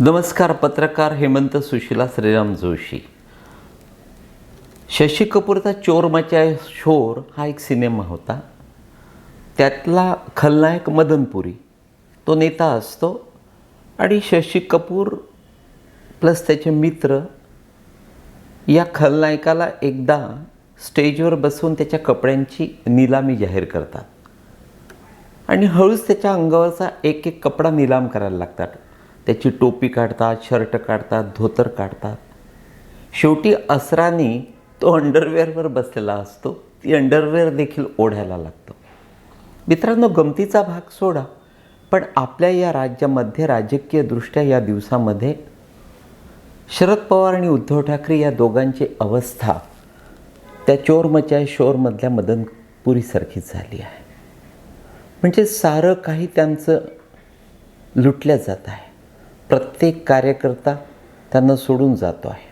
नमस्कार पत्रकार हेमंत सुशिला श्रीराम जोशी. शशी कपूरचा चोर मचाय शोर हा एक सिनेमा होता. त्यातला खलनायक मदनपुरी तो नेता असतो आणि शशी कपूर प्लस त्याचे मित्र या खलनायकाला एकदा स्टेजवर बसवून त्याच्या कपड्यांची निलामी जाहीर करतात. आणि हळूच त्याच्या अंगावरचा एक एक कपडा निलाम करायला लागतात. त्याची टोपी काढतात शर्ट काढतात धोतर काढतात. शेवटी असरानी तो अंडरवेअरवर बसलेला असतो. ती अंडरवेअर देखील ओढायला लागतो. मित्रांनो गमतीचा भाग सोडा. पण आपल्या या राज्यामध्ये राजकीयदृष्ट्या या दिवसामध्ये शरद पवार आणि उद्धव ठाकरे या दोघांची अवस्था त्या चोर शोरमधल्या मदनपुरीसारखीच झाली आहे. म्हणजे सारं काही त्यांचं लुटल्या जात आहे. प्रत्येक कार्यकर्ता त्यांना सोडून जातो आहे.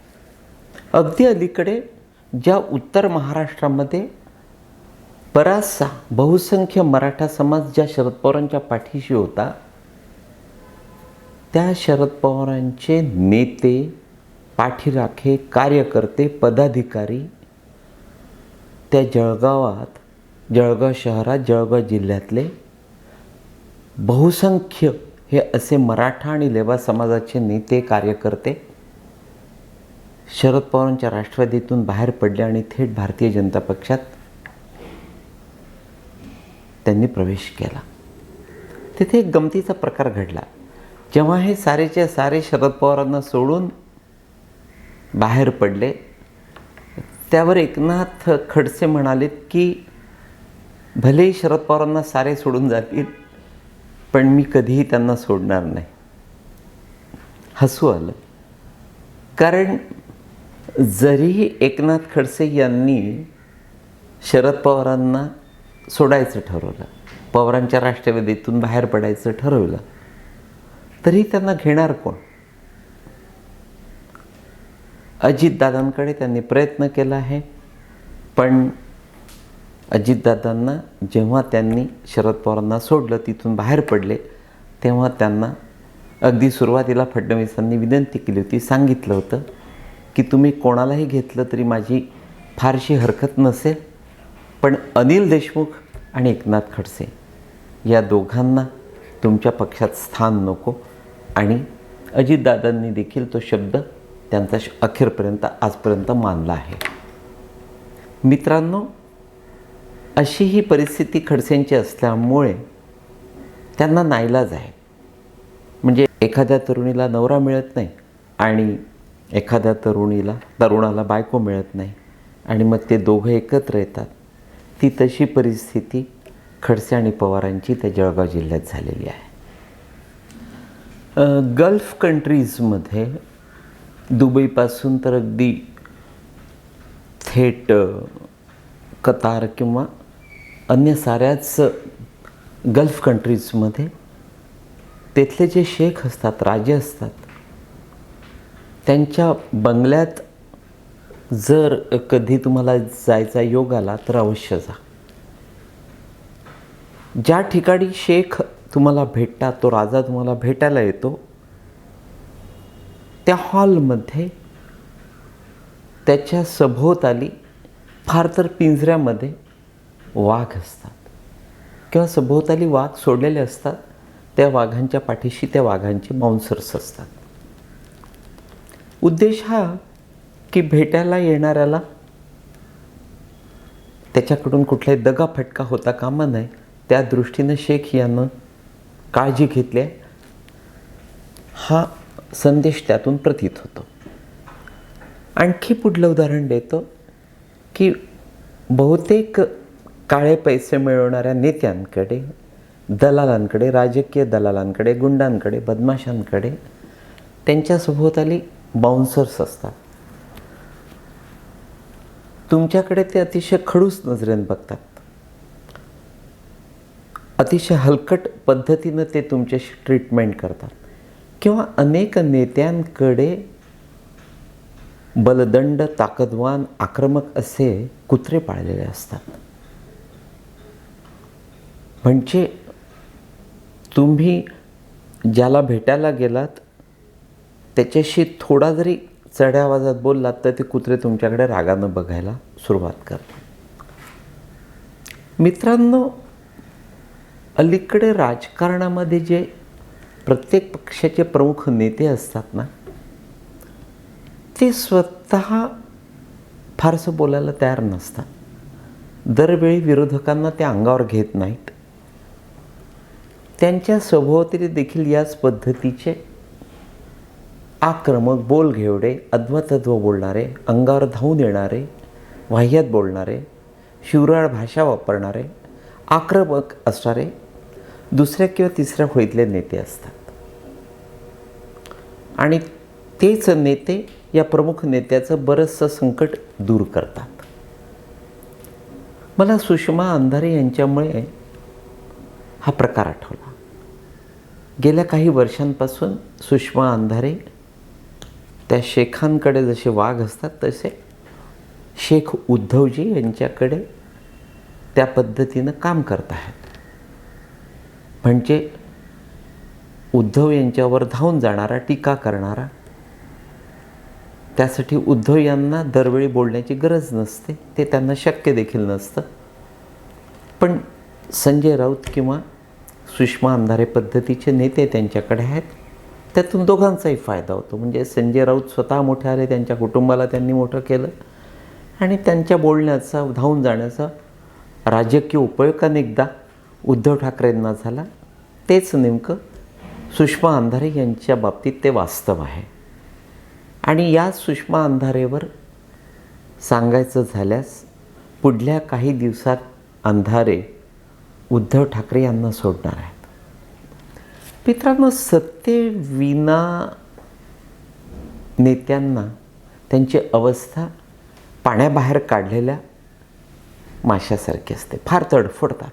अगदी अलीकडे ज्या उत्तर महाराष्ट्रामध्ये बराचसा बहुसंख्य मराठा समाज ज्या शरद पवारांच्या पाठीशी होता त्या शरद पवारांचे नेते पाठीराखे कार्यकर्ते पदाधिकारी त्या जळगावात जळगाव शहरात जळगाव जिल्ह्यातले बहुसंख्य हे असे मराठा आणि लेवा समाजाचे नेते कार्यकर्ते शरद पवारांच्या राष्ट्रवादीतून बाहेर पडले आणि थेट भारतीय जनता पक्षात त्यांनी प्रवेश केला. तिथे एक गमतीचा प्रकार घडला. जेव्हा हे सारेच्या सारे शरद पवारांना सोडून बाहेर पडले त्यावर एकनाथ खडसे म्हणालेत की भलेही शरद पवारांना सारे सोडून जातील पण मी कधीही त्यांना सोडणार नाही. हसू आलं. कारण जरी एकनाथ खडसे यांनी शरद पवारांना सोडायचं ठरवलं पवारांच्या राष्ट्रवादीतून बाहेर पडायचं ठरवलं तरी त्यांना घेणार कोण? अजितदादांकडे त्यांनी प्रयत्न केला आहे पण अजितदादांना जेव्हा त्यांनी शरद पवारांना सोडलं तिथून बाहेर पडले तेव्हा त्यांना अगदी सुरुवातीला फडणवीसांनी विनंती केली होती सांगितलं होतं की तुम्ही कोणालाही घेतलं तरी माझी फारशी हरकत नसेल पण अनिल देशमुख आणि एकनाथ खडसे या दोघांना तुमच्या पक्षात स्थान नको आणि अजितदादांनी देखील तो शब्द त्यांचा श- अखेरपर्यंत आजपर्यंत मानला आहे. मित्रांनो अशी ही परिस्थिती खडसेंची असल्यामुळे त्यांना नाईलाज आहे. म्हणजे एखाद्या तरुणीला नवरा मिळत नाही आणि एखाद्या तरुणीला तरुणाला बायको मिळत नाही आणि मग ते दोघं एकत्र येतात ती तशी परिस्थिती खडसे आणि पवारांची त्या जळगाव जिल्ह्यात झालेली आहे. गल्फ कंट्रीजमध्ये दुबईपासून तर अगदी थेट कतार किंवा अन्य साऱ्याच गल्फ कंट्रीजमध्ये तेथले जे शेख असतात राजे असतात त्यांच्या बंगल्यात जर कधी तुम्हाला जायचा योग आला तर अवश्य जा. ज्या ठिकाणी शेख तुम्हाला भेटतात तो राजा तुम्हाला भेटायला येतो त्या हॉलमध्ये त्याच्या सभोवताली फार तर पिंजऱ्यामध्ये वाघ असतात. किंवा सभोवताली वाघ सोडलेले असतात त्या वाघांच्या पाठीशी त्या वाघांचे माउन्सर्स असतात. उद्देश हा की भेटायला येणाऱ्याला त्याच्याकडून कुठलाही दगाफटका होता कामा नये त्या दृष्टीनं शेख यानं काळजी घेतली आहे. हा संदेश त्यातून प्रतीत होतो. आणखी पुढलं उदाहरण देतो की बहुतेक काळे पैसे मिळवणाऱ्या नेत्यांकडे दलालांकडे राजकीय दलालांकडे गुंडांकडे बदमाशांकडे त्यांच्या सभोवताली बाउन्सर्स असतात. तुमच्याकडे ते अतिशय खडूस नजरेने बघतात. अतिशय हलकट पद्धतीनं ते तुमच्याशी ट्रीटमेंट करतात. किंवा अनेक नेत्यांकडे बलदंड ताकदवान आक्रमक असे कुत्रे पाळलेले असतात. म्हणजे तुम्ही ज्याला भेटायला गेलात त्याच्याशी थोडा जरी चढ्या आवाजात बोललात तर ते कुत्रे तुमच्याकडे रागानं बघायला सुरुवात करतात. मित्रांनो अलीकडे राजकारणामध्ये जे प्रत्येक पक्षाचे प्रमुख नेते असतात ना ते स्वतः फारसं बोलायला तयार नसतात. दरवेळी विरोधकांना ते अंगावर घेत नाहीत. त्यांच्या स्वभावातील देखील याच पद्धतीचे आक्रमक बोल घेवडे अद्वतत्व बोलणारे अंगावर धावून येणारे वाह्यात बोलणारे शिवराळ भाषा वापरणारे आक्रमक असणारे दुसऱ्या किंवा तिसऱ्या होळीतले नेते असतात. आणि तेच नेते या प्रमुख नेत्याचं बरंचसं संकट दूर करतात. मला सुषमा अंधारे यांच्यामुळे हा प्रकार आठवला. गेल्या काही वर्षांपासून सुषमा अंधारे त्या शेखांकडे जसे वाघ असतात तसे शेख उद्धवजी यांच्याकडे त्या पद्धतीनं काम करत आहेत. म्हणजे उद्धव यांच्यावर धावून जाणारा टीका करणारा त्यासाठी उद्धव यांना दरवेळी बोलण्याची गरज नसते ते त्यांना शक्य देखील नसतं. पण संजय राऊत किंवा सुषमा अंधारे पद्धतीचे नेते त्यांच्याकडे आहेत. त्यातून दोघांचाही फायदा होतो. म्हणजे संजय राऊत स्वतः मोठे आले त्यांच्या कुटुंबाला त्यांनी मोठं केलं. आणि त्यांच्या बोलण्याचा धावून जाण्याचा राजकीय उपयोग अनेकदा उद्धव ठाकरेंना झाला. तेच नेमकं सुषमा अंधारे यांच्या बाबतीत ते वास्तव आहे. आणि या सुषमा अंधारेवर सांगायचं झाल्यास पुढल्या काही दिवसात अंधारे उद्धव ठाकरे यांना सोडणार आहेत. मित्रांनो सत्तेविना नेत्यांना त्यांची अवस्था पाण्याबाहेर काढलेल्या माशासारखी असते. फार तडफडतात.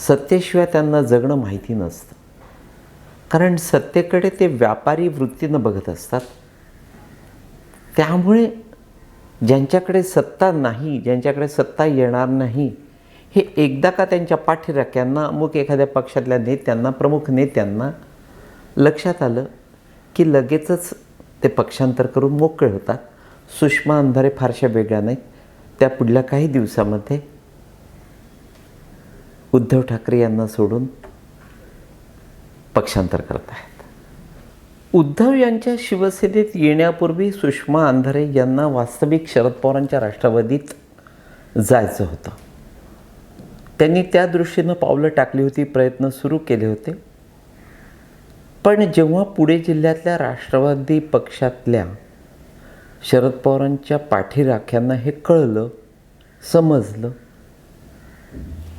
सत्तेशिवाय त्यांना जगणं माहिती नसतं. कारण सत्तेकडे ते व्यापारी वृत्तीनं बघत असतात. त्यामुळे ज्यांच्याकडे सत्ता नाही ज्यांच्याकडे सत्ता येणार नाही हे एकदा का त्यांच्या पाठीराख्यांना अमुक एखाद्या पक्षातल्या नेत्यांना प्रमुख नेत्यांना लक्षात आलं की लगेचच ते पक्षांतर करून मोकळे होतात. सुषमा अंधारे फारशा वेगळ्या नाहीत. त्या पुढल्या काही दिवसामध्ये उद्धव ठाकरे यांना सोडून पक्षांतर करत आहेत. उद्धव यांच्या शिवसेनेत येण्यापूर्वी सुषमा अंधारे यांना वास्तविक शरद पवारांच्या राष्ट्रवादीत जायचं होतं. त्यांनी त्या दृष्टीनं पावलं टाकली होती प्रयत्न सुरू केले होते. पण जेव्हा पुणे जिल्ह्यातल्या राष्ट्रवादी पक्षातल्या शरद पवारांच्या पाठीराख्यांना हे कळलं समजलं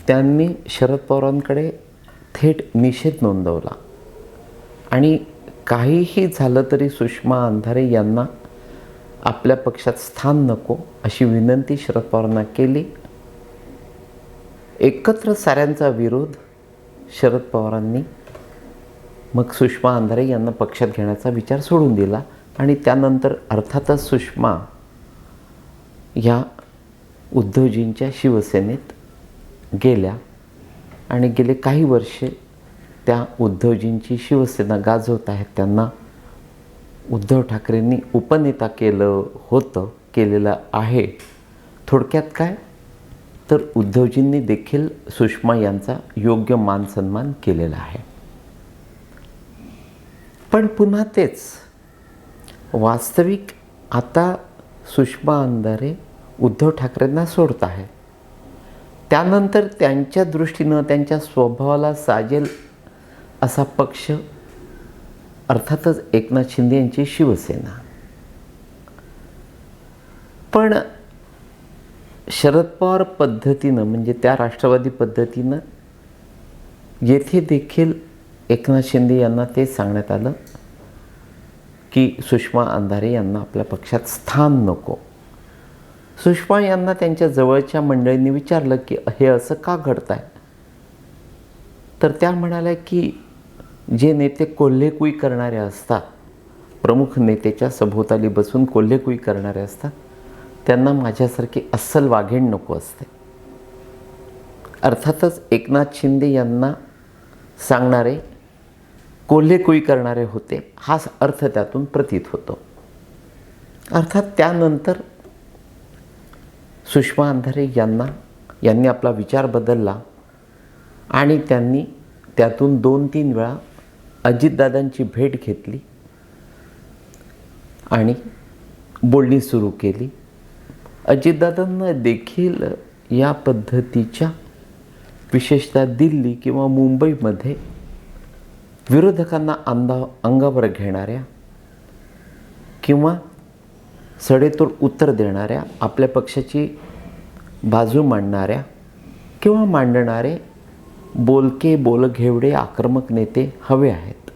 त्यांनी शरद पवारांकडे थेट निषेध नोंदवला. आणि काहीही झालं तरी सुषमा अंधारे यांना आपल्या पक्षात स्थान नको अशी विनंती शरद पवारांना केली. एकत्र साऱ्यांचा विरोध शरद पवारांनी मग सुषमा अंधारे यांना पक्षात घेण्याचा विचार सोडून दिला आणि त्यानंतर अर्थातच सुषमा ह्या उद्धवजींच्या शिवसेनेत गेल्या आणि गेले काही वर्षे त्या उद्धवजींची शिवसेना गाजवत आहेत. त्यांना उद्धव ठाकरेंनी उपनेता केलं होतं केलेलं आहे. थोडक्यात काय? तर उद्धवजींनी देखील सुषमा यांचा योग्य मान सन्मान केलेला आहे. पण पुन्हा तेच वास्तविक आता सुषमा अंधारे उद्धव ठाकरेंना सोडत आहे. त्यानंतर त्यांच्या दृष्टीनं त्यांच्या स्वभावाला साजेल असा पक्ष अर्थातच एकनाथ शिंदे यांची शिवसेना. पण शरद पवार पद्धतीनं म्हणजे त्या राष्ट्रवादी पद्धतीनं येथे देखील एकनाथ शिंदे यांना ते सांगण्यात आलं की सुषमा अंधारे यांना आपल्या पक्षात स्थान नको. सुषमा यांना त्यांच्या जवळच्या मंडळींनी विचारलं की हे असं का घडत आहे तर त्या म्हणाल्या की जे नेते कोल्हेकुई करणारे असतात प्रमुख नेतेच्या सभोवताली बसून कोल्हेकुई करणारे असतात त्यांना माझ्यासारखी अस्सल वाघेण नको असते. अर्थातच एकनाथ शिंदे यांना सांगणारे कोल्हेकुई करणारे होते हाच अर्थ त्यातून प्रतीत होतो. अर्थात त्यानंतर सुषमा अंधारे यांना यांनी आपला विचार बदलला आणि त्यांनी त्यातून दोन तीन वेळा अजितदादांची भेट घेतली आणि बोलणी सुरू केली. अजितदादांना देखील या पद्धतीच्या विशेषतः दिल्ली किंवा मुंबईमध्ये विरोधकांना अंदा अंगावर घेणाऱ्या किंवा सडेतोड उत्तर देणाऱ्या आपल्या पक्षाची बाजू मांडणाऱ्या किंवा मांडणारे बोलके बोलघेवडे आक्रमक नेते हवे आहेत.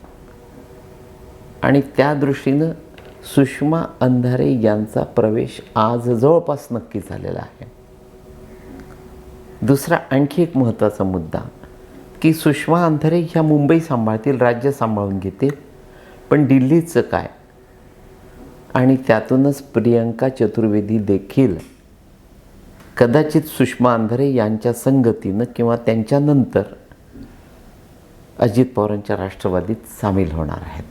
आणि त्या दृष्टीनं सुषमा अंधारे यांचा प्रवेश आज जवळपास नक्की झालेला आहे. दुसरा आणखी एक महत्त्वाचा मुद्दा की सुषमा अंधारे ह्या मुंबई सांभाळतील राज्य सांभाळून घेतील पण दिल्लीचं काय? आणि त्यातूनच प्रियंका चतुर्वेदी देखील कदाचित सुषमा अंधारे यांच्या संगतीनं किंवा त्यांच्यानंतर अजित पवारांच्या राष्ट्रवादीत सामील होणार आहेत.